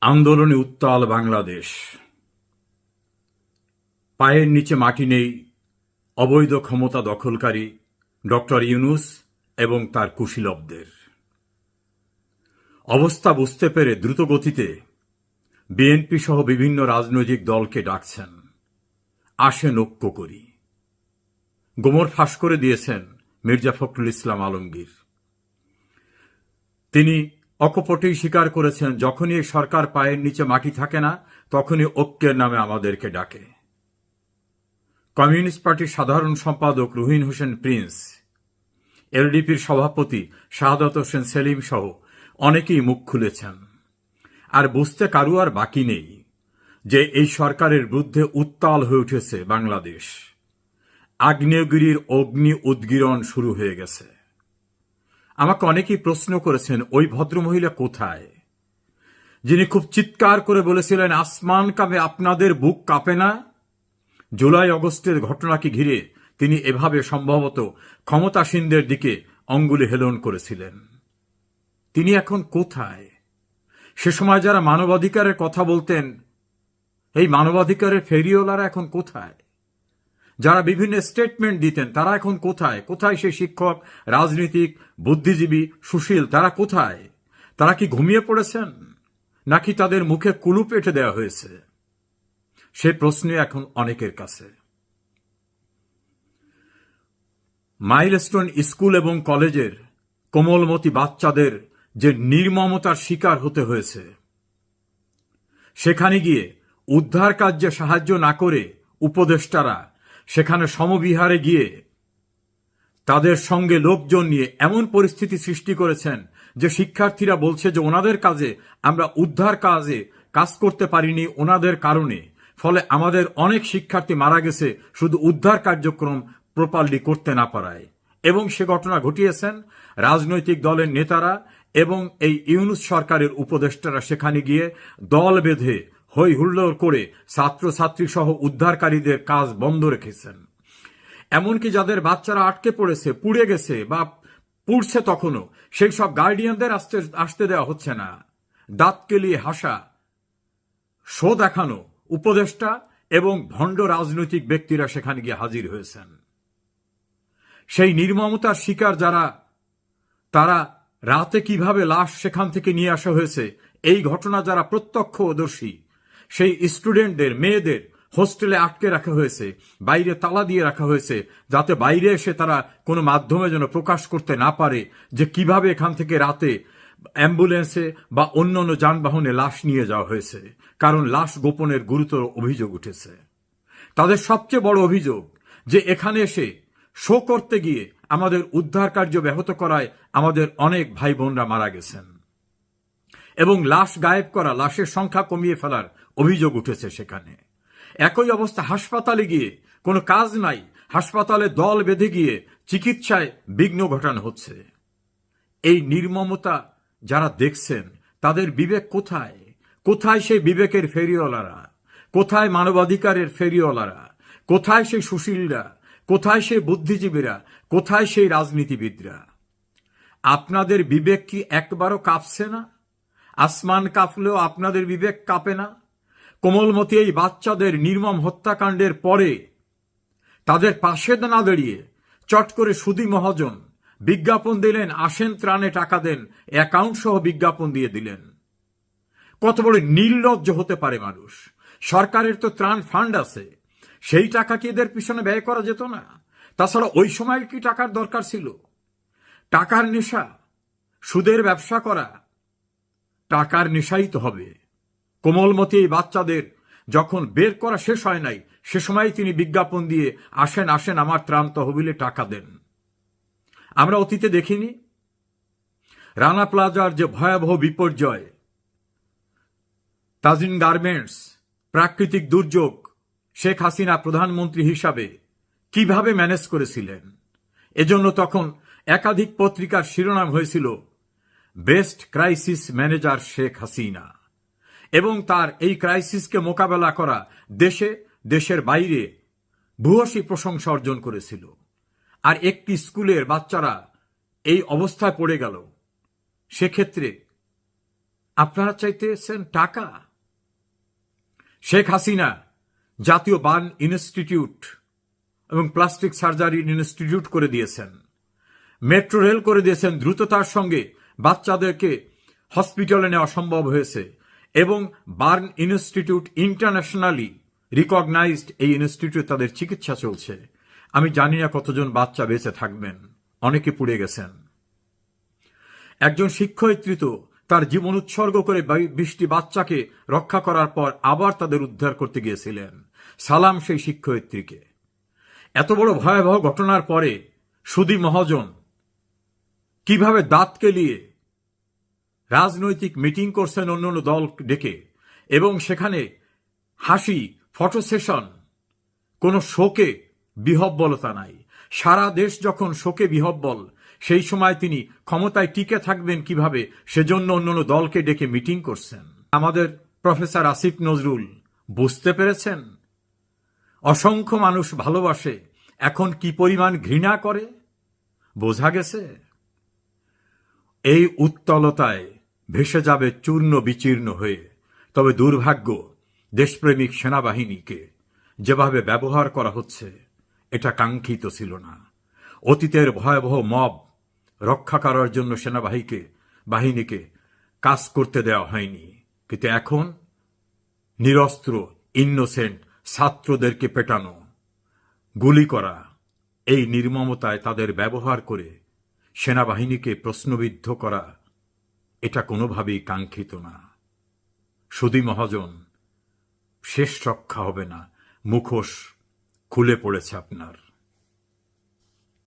আন্দোলনে উত্তাল বাংলাদেশ। পায়ের নিচে মাটি নেই, অবৈধ ক্ষমতা দখলকারী ডক্টর ইউনুস এবং তার কুশীলবদের। অবস্থা বুঝতে পেরে দ্রুতগতিতে বিএনপি সহ বিভিন্ন রাজনৈতিক দলকে ডাকছেন। আসেন ঐক্য করি। গোমর ফাঁস করে দিয়েছেন মির্জা ফখরুল ইসলাম আলমগীর। তিনি অকপটেই স্বীকার করেছেন, যখনই সরকার পায়ের নিচে মাটি থাকে না, তখনই ঐক্যের নামে আমাদেরকে ডাকে। কমিউনিস্ট পার্টির সাধারণ সম্পাদক রুহিন হোসেন প্রিন্স, এলডিপির সভাপতি শাহাদত হোসেন সেলিম সহ অনেকেই মুখ খুলেছেন। আর বুঝতে কারু আর বাকি নেই যে এই সরকারের বিরুদ্ধে উত্তাল হয়ে উঠেছে বাংলাদেশ। আগ্নেয়গিরির অগ্নি উদ্গীরণ শুরু হয়ে গেছে। আমাকে অনেকেই প্রশ্ন করেছেন ওই ভদ্রমহিলা কোথায়? যিনি খুব চিৎকার করে বলেছিলেন, আসমান কাঁপে, আপনাদের বুক কাঁপে না? জুলাই, অগস্টের ঘটনাকে ঘিরে তিনি এভাবে সম্ভবত ক্ষমতাসীনদের দিকে অঙ্গুলি হেলন করেছিলেন। তিনি এখন কোথায়? সে সময় যারা মানবাধিকারের কথা বলতেন, এই মানবাধিকারের ফেরিওলারা এখন কোথায়? যারা বিভিন্ন স্টেটমেন্ট দিতেন, তারা এখন কোথায়? কোথায় সেই শিক্ষক, রাজনীতিক, বুদ্ধিজীবী, সুশীল, তারা কোথায়? তারা কি ঘুমিয়ে পড়েছেন? নাকি তাদের মুখে কুলুপ এঁটে দেওয়া হয়েছে? সে প্রশ্ন এখন অনেকের কাছে। মাইলস্টোন স্কুল এবং কলেজের কোমলমতি বাচ্চাদের যে নির্মমতার শিকার হতে হয়েছে, সেখানে গিয়ে উদ্ধার কার্যে সাহায্য না করে উপদেষ্টারা সেখানে সমবিহারে গিয়ে তাদের সঙ্গে লোকজন নিয়ে এমন পরিস্থিতি সৃষ্টি করেছেন যে শিক্ষার্থীরা বলছে যে ওনাদের কাজে আমরা উদ্ধার কাজে কাজ করতে পারিনি ওনাদের কারণে। ফলে আমাদের অনেক শিক্ষার্থী মারা গেছে শুধু উদ্ধার কার্যক্রম প্রপারলি করতে না পারায়। এবং সে ঘটনা ঘটিয়েছেন রাজনৈতিক দলের নেতারা এবং এই ইউনুস সরকারের উপদেষ্টারা সেখানে গিয়ে দল বেঁধে হই হুল্লোড় করে ছাত্রছাত্রী সহ উদ্ধারকারীদের কাজ বন্ধ রেখেছেন। এমনকি যাদের বাচ্চারা আটকে পড়েছে, পুড়ে গেছে বা পুড়ছে তখনও, সেই সব গার্ডিয়ানদের আসতে আসতে দেওয়া হচ্ছে না। দাঁত কেলিয়ে হাসা, শো দেখানো উপদেষ্টা এবং ভণ্ড রাজনৈতিক ব্যক্তিরা সেখানে গিয়ে হাজির হয়েছেন। সেই নির্মমতার শিকার যারা, তারা রাতে কীভাবে লাশ সেখান থেকে নিয়ে আসা হয়েছে, এই ঘটনা যারা প্রত্যক্ষদর্শী সেই স্টুডেন্টদের মেয়েদের হোস্টেলে আটকে রাখা হয়েছে, বাইরে তালা দিয়ে রাখা হয়েছে, যাতে বাইরে এসে তারা কোনো মাধ্যমে যেন প্রকাশ করতে না পারে যে কীভাবে এখান থেকে রাতে অ্যাম্বুলেন্সে বা অন্য অন্য যানবাহনে লাশ নিয়ে যাওয়া হয়েছে। কারণ লাশ গোপনের গুরুতর অভিযোগ উঠেছে। তাদের সবচেয়ে বড় অভিযোগ যে এখানে এসে শো করতে গিয়ে আমাদের উদ্ধার কার্য ব্যাহত করায় আমাদের অনেক ভাই বোনরা মারা গেছেন। এবং লাশ গায়েব করা, লাশের সংখ্যা কমিয়ে ফেলার অভিযোগ উঠেছে সেখানে। একই অবস্থা, হাসপাতালে গিয়ে কোনো কাজ নাই, হাসপাতালে দল বেঁধে গিয়ে চিকিৎসায় বিঘ্ন ঘটানো হচ্ছে। এই নির্মমতা যারা দেখছেন, তাদের বিবেক কোথায়? কোথায় সেই বিবেকের ফেরিওয়ালারা? কোথায় মানবাধিকারের ফেরিওয়ালারা? কোথায় সেই সুশীলরা? কোথায় সেই বুদ্ধিজীবীরা? কোথায় সেই রাজনীতিবিদরা? আপনাদের বিবেক কি একবারও কাঁপছে না? আসমান কাঁপলেও আপনাদের বিবেক কাঁপে না? কোমলমতি এই বাচ্চাদের নির্মম হত্যাকাণ্ডের পরে তাদের পাশে না দাঁড়িয়ে চট করে সুদি মহাজন বিজ্ঞাপন দিলেন, আসেন ত্রাণে টাকা দেন, অ্যাকাউন্ট সহ বিজ্ঞাপন দিয়ে দিলেন। কত বড় নির্লজ্জ হতে পারে মানুষ। সরকারের তো ত্রাণ ফান্ড আছে। সেই টাকা কি এদের পিছনে ব্যয় করা যেত না? তাছাড়া ওই সময় কি টাকার দরকার ছিল? টাকার নেশা, সুদের ব্যবসা করা, টাকার নেশাই তো হবে। কোমলমতি এই বাচ্চাদের যখন বের করা শেষ হয় নাই, সে সময় তিনি বিজ্ঞাপন দিয়ে আসেন আসেন, আমার ত্রাণ তহবিলে টাকা দেন। আমরা অতীতে দেখিনি। রানা প্লাজার যে ভয়াবহ বিপর্যয়, তাজিন গার্মেন্টস, প্রাকৃতিক দুর্যোগ, শেখ হাসিনা প্রধানমন্ত্রী হিসাবে কীভাবে ম্যানেজ করেছিলেন? এজন্য তখন একাধিক পত্রিকার শিরোনাম হয়েছিল, best crisis manager Sheikh Hasina. এবং তার এই ক্রাইসিসকে মোকাবেলা করা দেশে, দেশের বাইরে ভূয়সী প্রশংসা অর্জন করেছিল। আর একটি স্কুলের বাচ্চারা এই অবস্থায় পড়ে গেল। সেক্ষেত্রে আপনারা চাইতেছেন টাকা? শেখ হাসিনা জাতীয় বার্ন ইনস্টিটিউট এবং প্লাস্টিক সার্জারি ইনস্টিটিউট করে দিয়েছেন। মেট্রো রেল করে দিয়েছেন। দ্রুততার সঙ্গে বাচ্চাদেরকে হসপিটালে নেওয়া সম্ভব হয়েছে। এবং বার্ন ইনস্টিটিউট ইন্টারন্যাশনালি রিকগনাইজড এই ইনস্টিটিউট তাদের চিকিৎসা চলছে। আমি জানি না কতজন বাচ্চা বেঁচে থাকবেন। অনেকে পুড়ে গেছেন। একজন শিক্ষয়িত্রী তো তার জীবন উৎসর্গ করে বিশটি বাচ্চাকে রক্ষা করার পর আবার তাদের উদ্ধার করতে গিয়েছিলেন। সালাম সেই শিক্ষয়িত্রীকে। এত বড় ভয়াবহ ঘটনার পরে সুদী মহাজন কীভাবে দাঁত কেলিয়ে রাজনৈতিক মিটিং করছেন অন্য অন্য দল ডেকে এবং সেখানে হাসি, ফটো সেশন, কোনো শোকে বিহব্বলতা নাই। সারা দেশ যখন শোকে বিহব্বল, সেই সময় তিনি ক্ষমতায় টিকে থাকবেন কীভাবে, সেজন্য অন্য অন্য দলকে ডেকে মিটিং করছেন। আমাদের প্রফেসর আসিফ নজরুল, বুঝতে পেরেছেন? অসংখ্য মানুষ ভালোবাসে, এখন কি পরিমাণ ঘৃণা করে? বোঝা গেছে? এই উত্তলতায় ভেসে যাবে চূর্ণ বিচীর্ণ হয়ে। তবে দুর্ভাগ্য, দেশপ্রেমিক সেনাবাহিনীকে যেভাবে ব্যবহার করা হচ্ছে, এটা কাঙ্ক্ষিত ছিল না। অতীতের ভয়াবহ মব রক্ষা করার জন্য সেনাবাহিনীকে বাহিনীকে কাজ করতে দেওয়া হয়নি। কিন্তু এখন নিরস্ত্র, ইনোসেন্ট ছাত্রদেরকে পেটানো, গুলি করা, এই নির্মমতায় তাদের ব্যবহার করে সেনাবাহিনীকে প্রশ্নবিদ্ধ করা এটা কোনোভাবেই কাঙ্ক্ষিত না। সুদী মহাজন শেষ রক্ষা হবে না। মুখোশ খুলে পড়েছে আপনার।